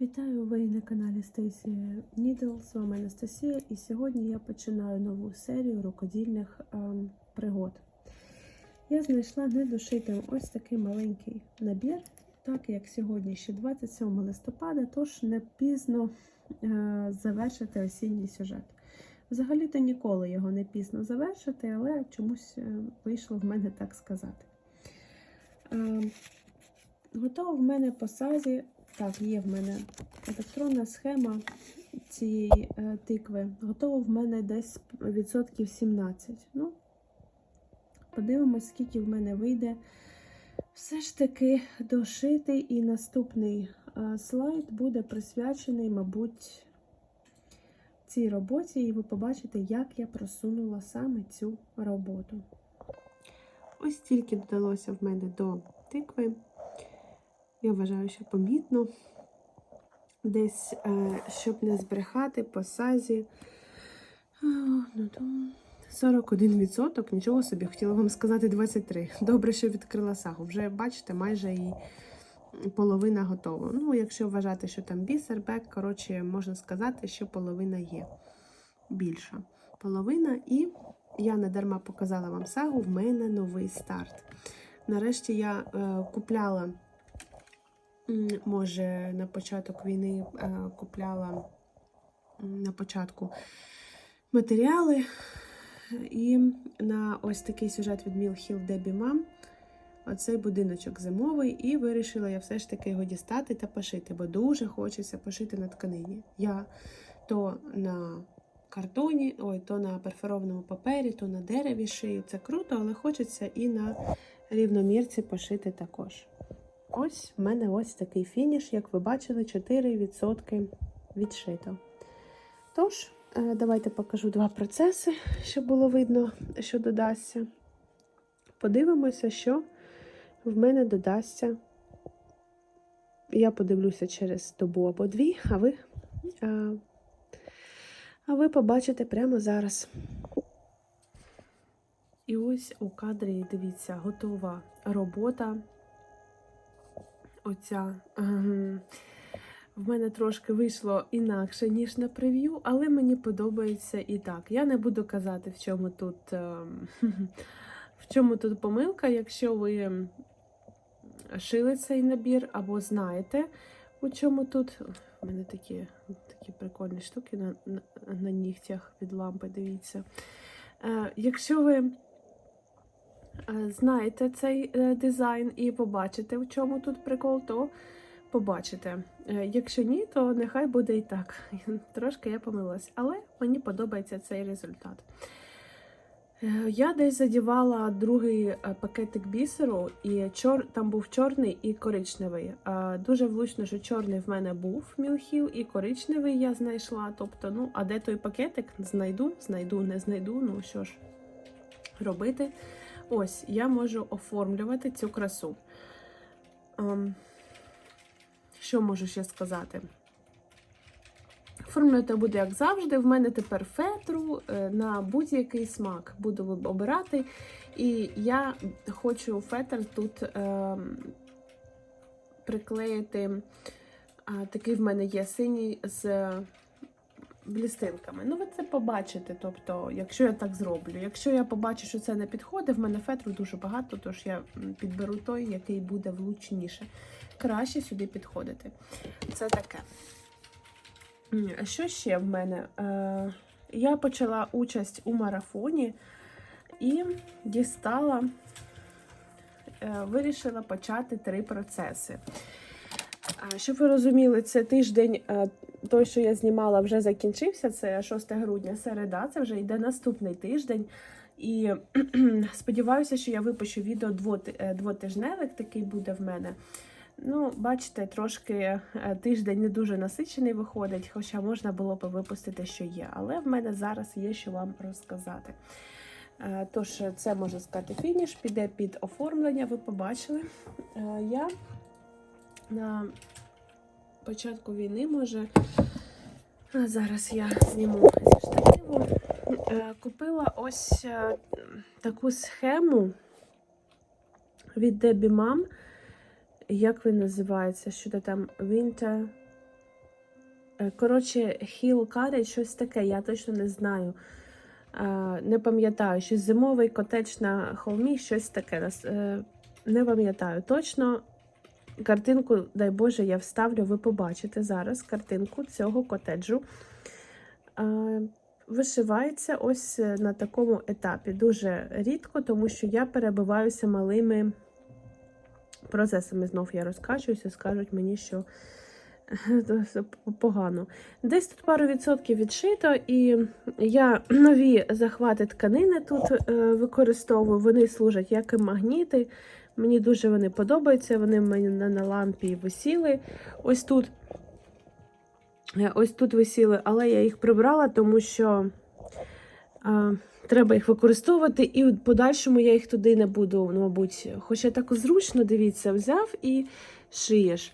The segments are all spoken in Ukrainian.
Вітаю ви на каналі Stacy Needle. З вами Анастасія, і сьогодні я починаю нову серію рукодільних ем, пригод. Я знайшла недошитим ось такий маленький набір, так як сьогодні ще 27 листопада, тож не пізно е, завершити осінній сюжет. Взагалі-то ніколи його не пізно завершити, але чомусь е, вийшло в мене так сказати. Е, готово в мене по сазі так, є в мене електронна схема цієї е, тикви. Готово в мене десь відсотків 17. Ну, подивимось, скільки в мене вийде. Все ж таки дошити, і наступний е, слайд буде присвячений, мабуть, цій роботі, і ви побачите, як я просунула саме цю роботу. Ось тільки додалося в мене до тикви. Я вважаю, що помітно. Десь, е, щоб не збрехати по сазі. 41%, нічого собі, хотіла вам сказати 23. Добре, що відкрила сагу. Вже, бачите, майже і половина готова. Ну, якщо вважати, що там бісер, бек, коротше, можна сказати, що половина є. Більша половина. І я не дарма показала вам сагу, в мене новий старт. Нарешті я е, купляла. Може, на початок війни е, купляла на початку матеріали. І на ось такий сюжет від Hill Debbie Mom. Оцей будиночок зимовий, і вирішила я все ж таки його дістати та пошити, бо дуже хочеться пошити на тканині. Я то на картоні, ой, то на перфорованому папері, то на дереві шию. Це круто, але хочеться і на рівномірці пошити також. Ось в мене ось такий фініш, як ви бачили, 4% відшито. Тож, е, давайте покажу два процеси, щоб було видно, що додасться. Подивимося, що в мене додасться. Я подивлюся через добу або дві, а ви, а, а ви побачите прямо зараз. І ось у кадрі, дивіться, готова робота оця. В мене трошки вийшло інакше, ніж на прев'ю, але мені подобається і так. Я не буду казати, в чому тут ем, в чому тут помилка, якщо ви шили цей набір або знаєте, у чому тут. У мене такі такі прикольні штуки на, на, на нігтях від лампи, дивіться. Е, Якщо ви знаєте цей е, дизайн і побачите, в чому тут прикол, то побачите. Е, якщо ні, то нехай буде і так. Трошки я помилилась, але мені подобається цей результат. Е, я десь задівала другий пакетик бісеру, і чор... там був чорний і коричневий. Дуже влучно, що чорний в мене був мілхіл, і коричневий я знайшла. Тобто, ну, а де той пакетик? Знайду, знайду, не знайду. Ну що ж, робити. Ось, я можу оформлювати цю красу. Um, що можу ще сказати? Оформлювати буде, як завжди. В мене тепер фетру е, на будь-який смак буду обирати. І я хочу фетр тут е, приклеїти. Такий в мене є синій з блістинками. Ну, ви це побачите. Тобто, якщо я так зроблю. Якщо я побачу, що це не підходить, в мене фетру дуже багато, тож я підберу той, який буде влучніше. Краще сюди підходити. Це таке. Що ще в мене? Е, Я почала участь у марафоні і дістала, е, вирішила почати три процеси. Щоб ви розуміли, це тиждень, е, той, що я знімала, вже закінчився. Це 6 грудня, середа, це вже йде наступний тиждень. І сподіваюся, що я випущу відео е, двотижневик, такий буде в мене. Ну, бачите, трошки е, тиждень не дуже насичений виходить, хоча можна було б випустити, що є. Але в мене зараз є що вам розказати. Тож, це можна сказати, фініш, піде під оформлення, ви побачили. Я на початку війни, може, а зараз я зніму зі штативу, е, купила ось е, таку схему від Debbie Mom. Як він називається? Що то там Winter Е, Коротше, Hill Cottage, щось таке, я точно не знаю. Не пам'ятаю, щось зимовий котедж на холмі, щось таке. Не пам'ятаю точно. Картинку, дай Боже, я вставлю, ви побачите зараз картинку цього котеджу. Е, Вишивається ось е, на такому етапі. Дуже рідко, тому що я перебиваюся малими процесами. Знов я розкачуюся, скажуть мені, що це погано. Десь тут пару відсотків відшито, і я нові захвати тканини тут е, використовую. Вони служать як і магніти. Мені дуже вони подобаються. Вони в мене на, лампі висіли. Ось тут. Е, Ось тут висіли, але я їх прибрала, тому що а, треба їх використовувати, і в подальшому я їх туди не буду, ну, мабуть. Хоча так зручно, дивіться, взяв і шиєш.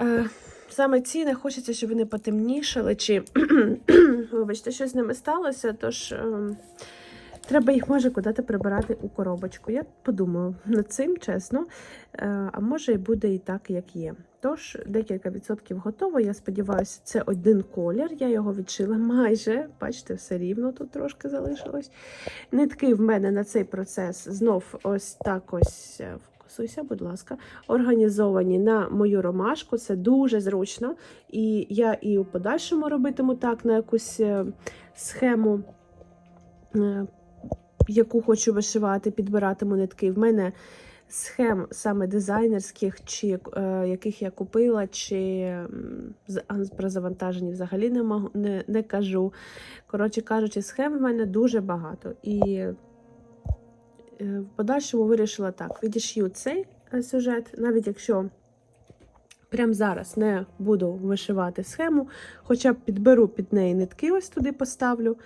Е, саме ці не хочеться, щоб вони потемнішали, чи вибачте, щось з ними сталося, тож е, треба їх може куди-то прибирати у коробочку. Я подумаю над цим, чесно. Е, а може і буде і так, як є. Тож, декілька відсотків готово. Я сподіваюся, це один колір. Я його відшила майже. Бачите, все рівно тут трошки залишилось. Нитки в мене на цей процес знов ось так ось. е, Вкусуйся, будь ласка, організовані на мою ромашку. Це дуже зручно. І я і у подальшому робитиму так на якусь е, схему, яку хочу вишивати, підбиратиму нитки. В мене схем саме дизайнерських, чи е, яких я купила, чи про завантажені взагалі не, можу, не, не кажу. Коротше кажучи, схем в мене дуже багато. І е, в подальшому вирішила так: відішью цей е, сюжет, навіть якщо прямо зараз не буду вишивати схему, хоча б підберу під неї нитки, ось туди поставлю.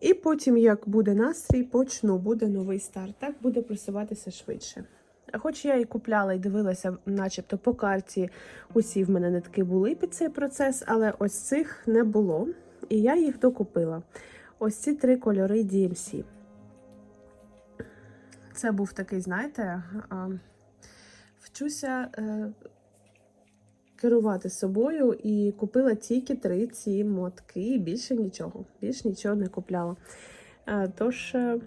І потім, як буде настрій, почну, буде новий старт. Так буде просуватися швидше. Хоч я і купляла і дивилася, начебто по карті, усі в мене нитки були під цей процес, але ось цих не було. І я їх докупила. Ось ці три кольори DMC. Це був такий, знаєте, вчуся е, керувати собою і купила тільки три ці мотки, і більше нічого. Більше нічого не купляла. Е, Тож е,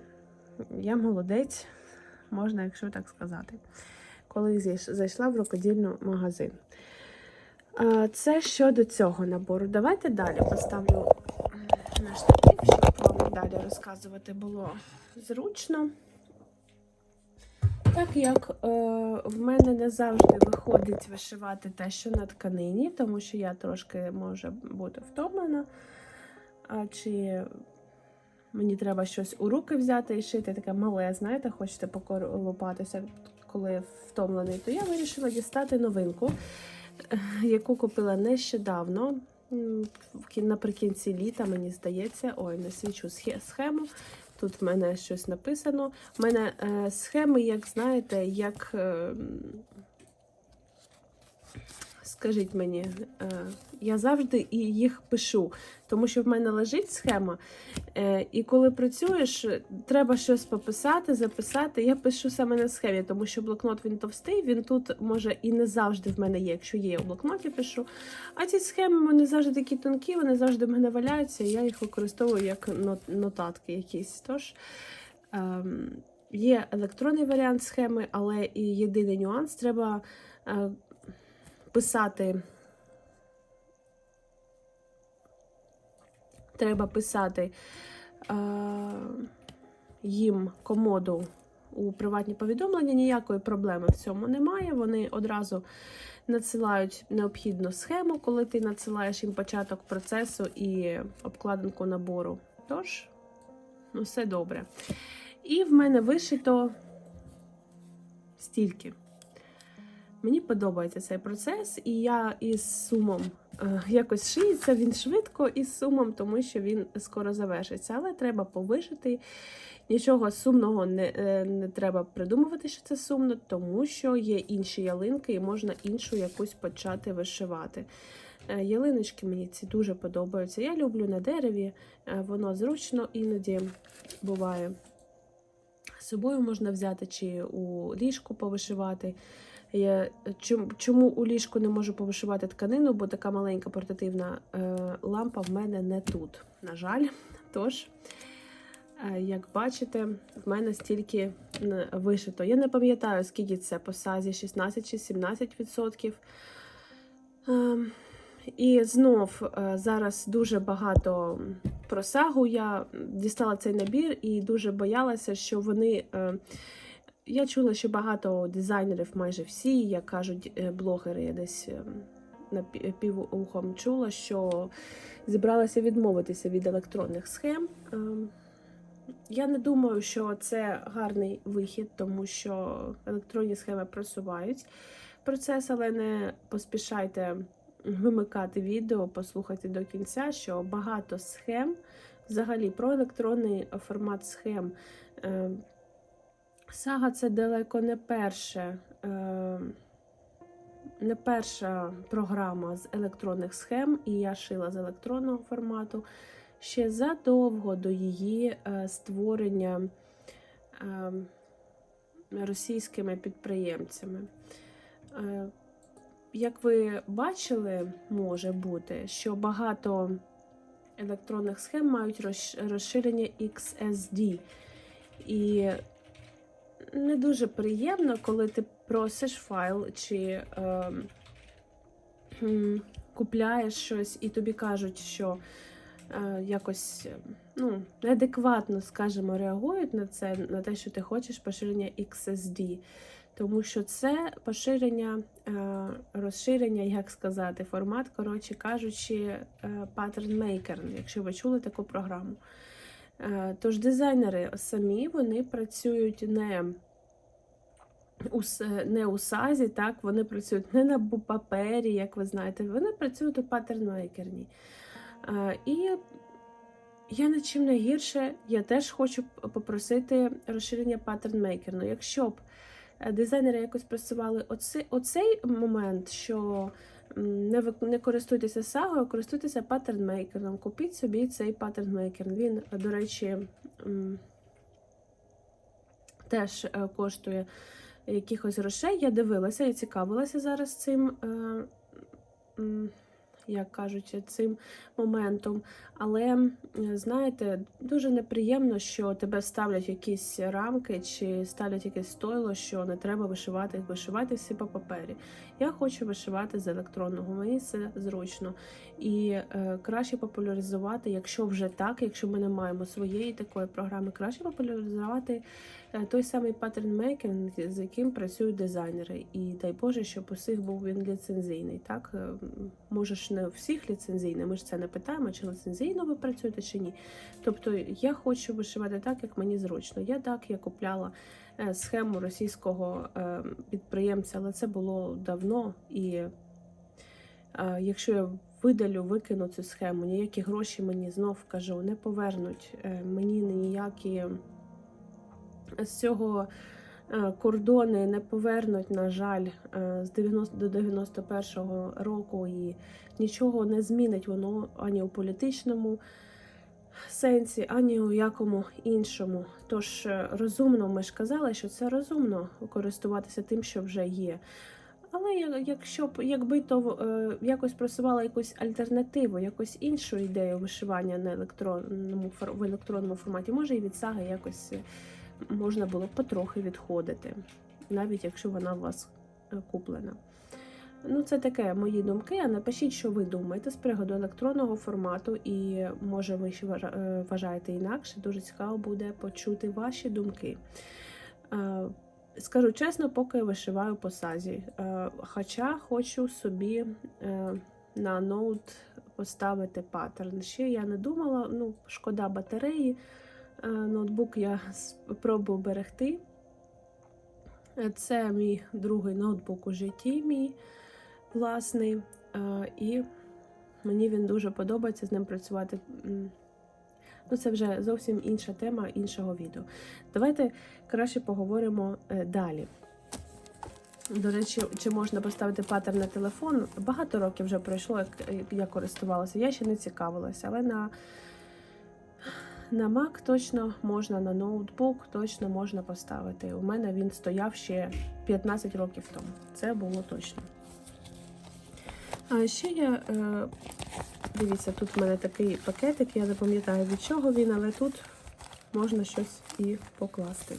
я молодець, можна, якщо так сказати, коли зайшла в рукодільний магазин. Е, Це щодо цього набору. Давайте далі поставлю наш штатив, щоб вам далі розказувати було зручно. Так як е, в мене не завжди виходить вишивати те, що на тканині, тому що я трошки може бути втомлена, а чи мені треба щось у руки взяти і шити таке мале, знаєте, хочете поколупатися, коли втомлений, то я вирішила дістати новинку, е, яку купила нещодавно. Наприкінці літа, мені здається, ой, не свічу схему. Тут в мене щось написано. У мене е, схеми, як знаєте, як. Скажіть мені, е, я завжди їх пишу, тому що в мене лежить схема. Е, і коли працюєш, треба щось пописати, записати. Я пишу саме на схемі, тому що блокнот він товстий, він тут може і не завжди в мене є. Якщо є у блокноті, пишу. А ці схеми вони завжди такі тонкі, вони завжди в мене валяються, і я їх використовую як нотатки якісь. Тож ем, є електронний варіант схеми, але і єдиний нюанс треба е, писати. Треба писати е, їм комоду у приватні повідомлення. Ніякої проблеми в цьому немає. Вони одразу надсилають необхідну схему, коли ти надсилаєш їм початок процесу і обкладинку набору. Тож, ну, все добре. І в мене вишито стільки. Мені подобається цей процес, і я із сумом е, якось шиється він швидко із сумом, тому що він скоро завершиться. Але треба повишити. Нічого сумного не, е, не треба придумувати, що це сумно, тому що є інші ялинки, і можна іншу якусь почати вишивати. Е, Ялиночки мені ці дуже подобаються. Я люблю на дереві, воно зручно іноді буває. З собою можна взяти чи у ліжку повишивати. Я, чому, чому у ліжку не можу повишивати тканину, бо така маленька портативна е, лампа в мене не тут, на жаль. Тож, е, як бачите, в мене стільки вишито. Я не пам'ятаю, скільки це по сазі, 16 чи 17 відсотків. Ем, і знов е, зараз дуже багато про сагу. Я дістала цей набір і дуже боялася, що вони. Я чула, що багато дизайнерів, майже всі, як кажуть е, блогери, я десь е, на півухом чула, що зібралася відмовитися від електронних схем. Ем, Я не думаю, що це гарний вихід, тому що електронні схеми просувають процес, але не поспішайте вимикати відео, послухайте до кінця, що багато схем, взагалі про електронний формат схем. Сага це далеко не перше. е, Не перша програма з електронних схем, і я шила з електронного формату ще задовго до її е, створення е, російськими підприємцями. Е, Як ви бачили, може бути, що багато електронних схем мають розширення XSD. І не дуже приємно, коли ти просиш файл чи е, купляєш щось, і тобі кажуть, що е, якось ну, неадекватно, скажімо, реагують на це, на те, що ти хочеш поширення XSD. Тому що це поширення, е, розширення, як сказати, формат, коротше кажучи, е, maker, якщо ви чули таку програму. Е, Тож дизайнери самі вони працюють не у, не у сазі, так, вони працюють не на папері, як ви знаєте, вони працюють у паттернмейкерні. Е, І я над чим не гірше, я теж хочу попросити розширення паттернмейкерну. Якщо б е, дизайнери якось працювали оцей, оцей момент, що не, не користуйтеся сагою, користуйтеся паттернмейкером. Купіть собі цей паттернмейкер. Він, до речі, теж е, коштує якихось грошей. Я дивилася і цікавилася зараз цим, е, як кажуть, цим моментом. Але е, знаєте, дуже неприємно, що тебе ставлять якісь рамки чи ставлять якесь стойло, що не треба вишивати, вишивати всі по папері. Я хочу вишивати з електронного, мені це зручно. І е, краще популяризувати, якщо вже так, якщо ми не маємо своєї такої програми, краще популяризувати е, той самий паттернмейкер, з яким працюють дизайнери. І дай Боже, щоб усіх був він ліцензійний. Так, Е, м, може ж не всіх ліцензійний, ми ж це не питаємо, чи ліцензійно ви працюєте, чи ні. Тобто я хочу вишивати так, як мені зручно. Я так, я купляла схему російського е, підприємця, але це було давно. І е, якщо я видалю, викину цю схему, ніякі гроші мені знов кажу, не повернуть. Е, Мені ніякі з цього е, кордони не повернуть, на жаль, е, з 90 до 91-го року і нічого не змінить воно ані у політичному сенсі, ані у якому іншому. Тож е, розумно, ми ж казали, що це розумно користуватися тим, що вже є. Але якщо б якби то е, якось просувала якусь альтернативу, якусь іншу ідею вишивання на електронному в електронному форматі, може і від саги якось е, можна було б потрохи відходити, навіть якщо вона у вас е, куплена. Ну, це таке мої думки. А напишіть, що ви думаєте з приводу електронного формату, і може ви ще е, вважаєте інакше. Дуже цікаво буде почути ваші думки. Е, Скажу чесно, поки я вишиваю по сазі. Е, Хоча хочу собі на ноут поставити паттерн. Ще я не думала, ну, шкода батареї. Ноутбук я спробую берегти. Це мій другий ноутбук у житті, мій власний. Е, І мені він дуже подобається з ним працювати. Ну, це вже зовсім інша тема іншого відео. Давайте краще поговоримо е, далі. До речі, чи можна поставити паттерн на телефон? Багато років вже пройшло, як я користувалася. Я ще не цікавилася, але на, на Mac точно можна, на ноутбук точно можна поставити. У мене він стояв ще 15 років тому. Це було точно. А ще я, е, дивіться, тут в мене такий пакетик, я не пам'ятаю від чого він, але тут можна щось і покласти.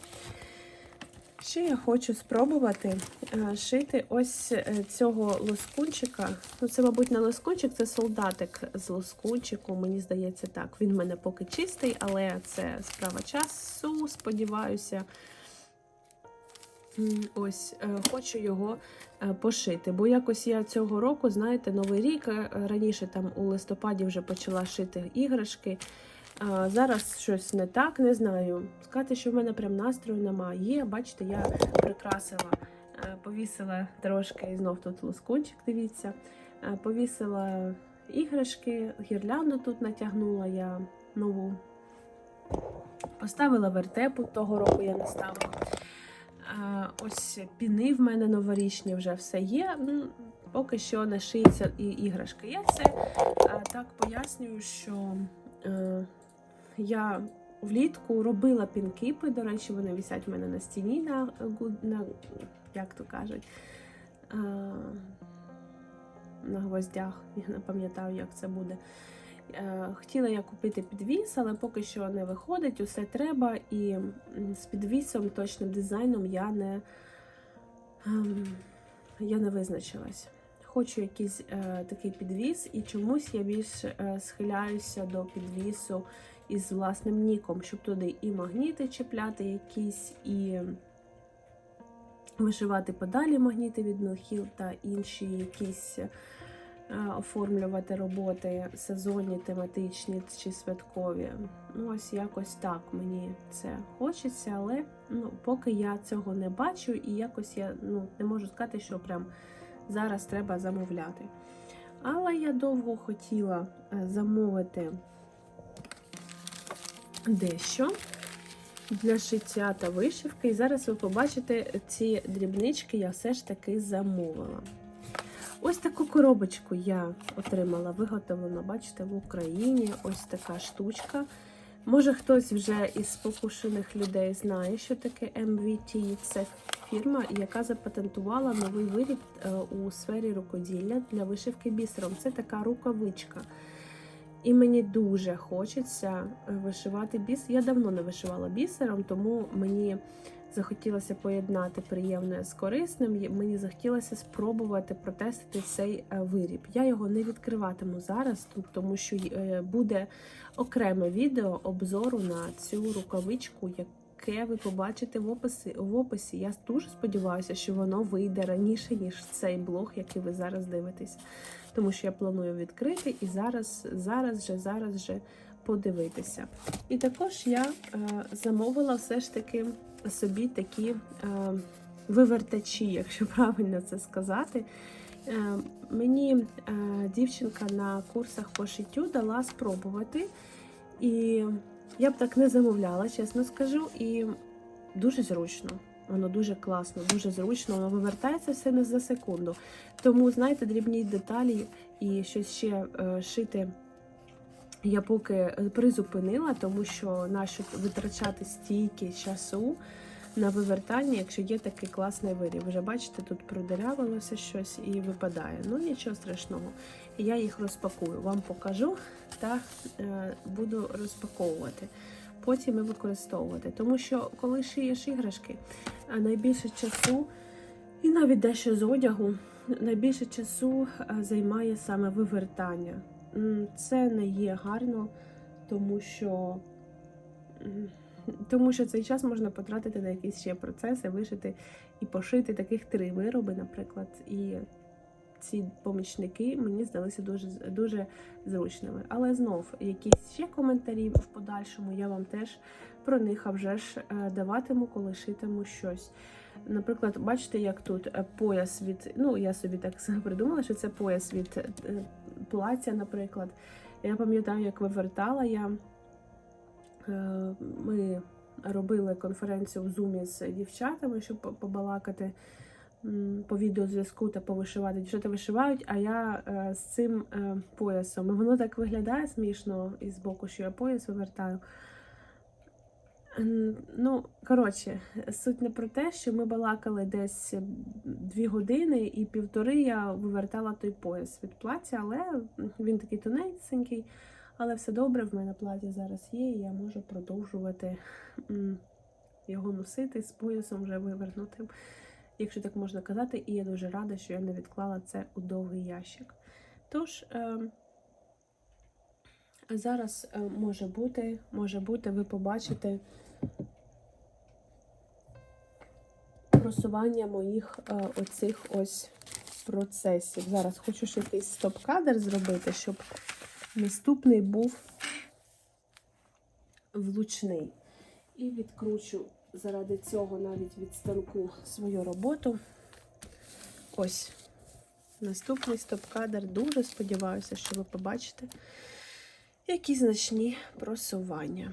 Ще я хочу спробувати е, шити ось е, цього лоскунчика. Ну, це, мабуть, не лоскунчик, це солдатик з лоскунчику. Мені здається, так. Він в мене поки чистий, але це справа часу, сподіваюся. Ось, е, хочу його е, пошити. Бо якось я цього року, знаєте, новий рік е, раніше там у листопаді вже почала шити іграшки. Зараз щось не так, не знаю. Сказати, що в мене прям настрою немає. Є, бачите, я прикрасила, повісила трошки і знов тут лоскунчик, дивіться. Повісила іграшки, гірлянду тут натягнула я нову. Поставила вертепу, того року я не ставила. Ось піни в мене новорічні вже все є. Ну, Поки що не шиється і іграшки. Я це е, так пояснюю, що е, я влітку робила пінкіпи. До речі, вони висять в мене на стіні на, на як то кажуть, е, на гвоздях. Я не пам'ятаю, як це буде. Е, Хотіла я купити підвіс, але поки що не виходить, усе треба. І з підвісом, точним дизайном я не, ем, я не визначилась. Хочу якийсь е, такий підвіс, і чомусь я більш е, схиляюся до підвісу із власним ніком, щоб туди і магніти чіпляти якісь, і вишивати подалі магніти від Мілхіл та інші якісь оформлювати роботи сезонні, тематичні чи святкові. Ну, ось якось так мені це хочеться, але ну, поки я цього не бачу, і якось я ну, не можу сказати, що прям зараз треба замовляти. Але я довго хотіла е, замовити дещо для шиття та вишивки. І зараз ви побачите, ці дрібнички я все ж таки замовила. Ось таку коробочку я отримала, виготовлена, бачите, в Україні. Ось така штучка. Може, хтось вже із спокушених людей знає, що таке MVT. Це фірма, яка запатентувала новий виріб е, у сфері рукоділля для вишивки бісером. Це така рукавичка. І мені дуже хочеться вишивати біс. Я давно не вишивала бісером, тому мені захотілося поєднати приємне з корисним. Мені захотілося спробувати протестити цей е, виріб. Я його не відкриватиму зараз, тому що е, буде окреме відео обзору на цю рукавичку, яке ви побачите в описі. В описі. Я дуже сподіваюся, що воно вийде раніше, ніж цей блог, який ви зараз дивитесь. Тому що я планую відкрити і зараз, зараз же, зараз же подивитися. І також я е, замовила все ж таки собі такі е, вивертачі, якщо правильно це сказати. Е, мені е, дівчинка на курсах по шиттю дала спробувати. І я б так не замовляла, чесно скажу. І дуже зручно. Воно дуже класно, дуже зручно, воно вивертається все не за секунду. Тому, знаєте, дрібні деталі і щось ще шити я поки призупинила, тому що нащо витрачати стільки часу на вивертання, якщо є такий класний виріб. Вже бачите, тут продерявилося щось і випадає. Ну нічого страшного. Я їх розпакую, вам покажу та е, буду розпаковувати. Потім і використовувати. Тому що коли шиєш іграшки, найбільше часу, і навіть дещо з одягу, найбільше часу е, займає саме вивертання. Це не є гарно, тому що, тому що цей час можна потратити на якісь ще процеси, вишити і пошити таких три вироби, наприклад. І ці помічники мені здалися дуже, дуже зручними. Але знов якісь ще коментарі в подальшому я вам теж про них вже ж е, даватиму, коли шитиму щось. Наприклад, бачите, як тут е, пояс від. Ну, я собі так придумала, що це пояс від е, плаття, наприклад. Я пам'ятаю, як вивертала я. Е, Ми робили конференцію в Зумі з дівчатами, щоб побалакати по відеозв'язку та повишивати. Дівчата вишивають, а я е, з цим е, поясом. Воно так виглядає смішно і з боку, що я пояс вивертаю. Ну, коротше, суть не про те, що ми балакали десь дві години і півтори я вивертала той пояс від плаття, але він такий тоненький, але все добре, в мене плаття зараз є, і я можу продовжувати його носити з поясом вже вивернутим, якщо так можна казати, і я дуже рада, що я не відклала це у довгий ящик. Тож. Зараз е, може бути, може бути, ви побачите просування моїх е, оцих ось процесів. Зараз хочу ще якийсь стоп-кадр зробити, щоб наступний був влучний. І відкручу заради цього навіть від станку свою роботу. Ось. Наступний стоп-кадр. Дуже сподіваюся, що ви побачите які значні просування.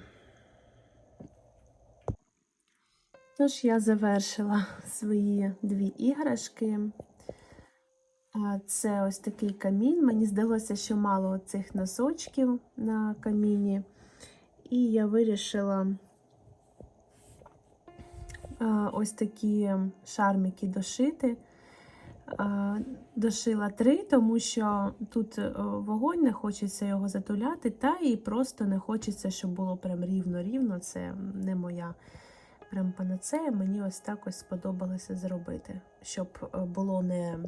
Тож я завершила свої дві іграшки. Це ось такий камін. Мені здалося, що мало цих носочків на каміні. І я вирішила ось такі шармики дошити. А, Дошила три, тому що тут е, вогонь, не хочеться його затуляти, та і просто не хочеться, щоб було прям рівно-рівно. Це не моя прям панацея. Мені ось так ось сподобалося зробити, щоб е, було не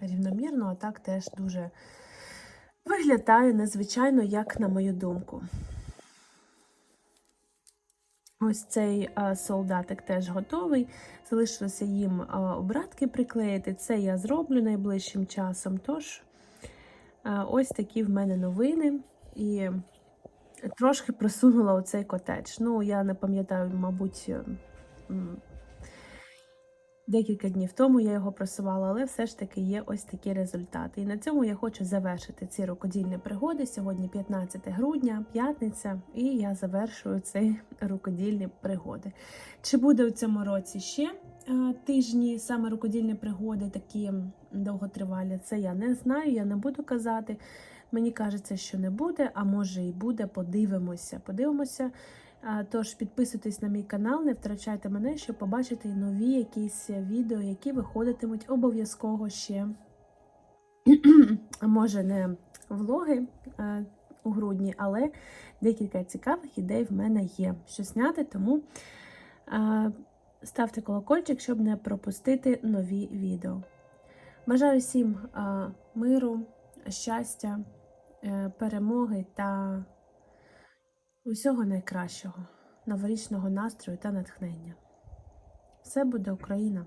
рівномірно, а так теж дуже виглядає незвичайно, як на мою думку. Ось цей солдатик теж готовий. Залишилося їм обратки приклеїти. Це я зроблю найближчим часом. Тож, ось такі в мене новини. І трошки просунула оцей котедж. Ну, я не пам'ятаю, мабуть, декілька днів тому я його просувала, але все ж таки є ось такі результати. І на цьому я хочу завершити ці рукодільні пригоди. Сьогодні 15 грудня, п'ятниця, і я завершую ці рукодільні пригоди. Чи буде у цьому році ще е, тижні саме рукодільні пригоди, такі довготривалі? Це я не знаю, я не буду казати. Мені кажеться, що не буде, а може і буде. Подивимося. Подивимося. Тож підписуйтесь на мій канал, не втрачайте мене, щоб побачити нові якісь відео, які виходитимуть обов'язково ще. Може, не влоги у грудні, але декілька цікавих ідей в мене є, що зняти, тому ставте колокольчик, щоб не пропустити нові відео. Бажаю всім миру, щастя, е, перемоги та усього найкращого, новорічного настрою та натхнення. Все буде Україна!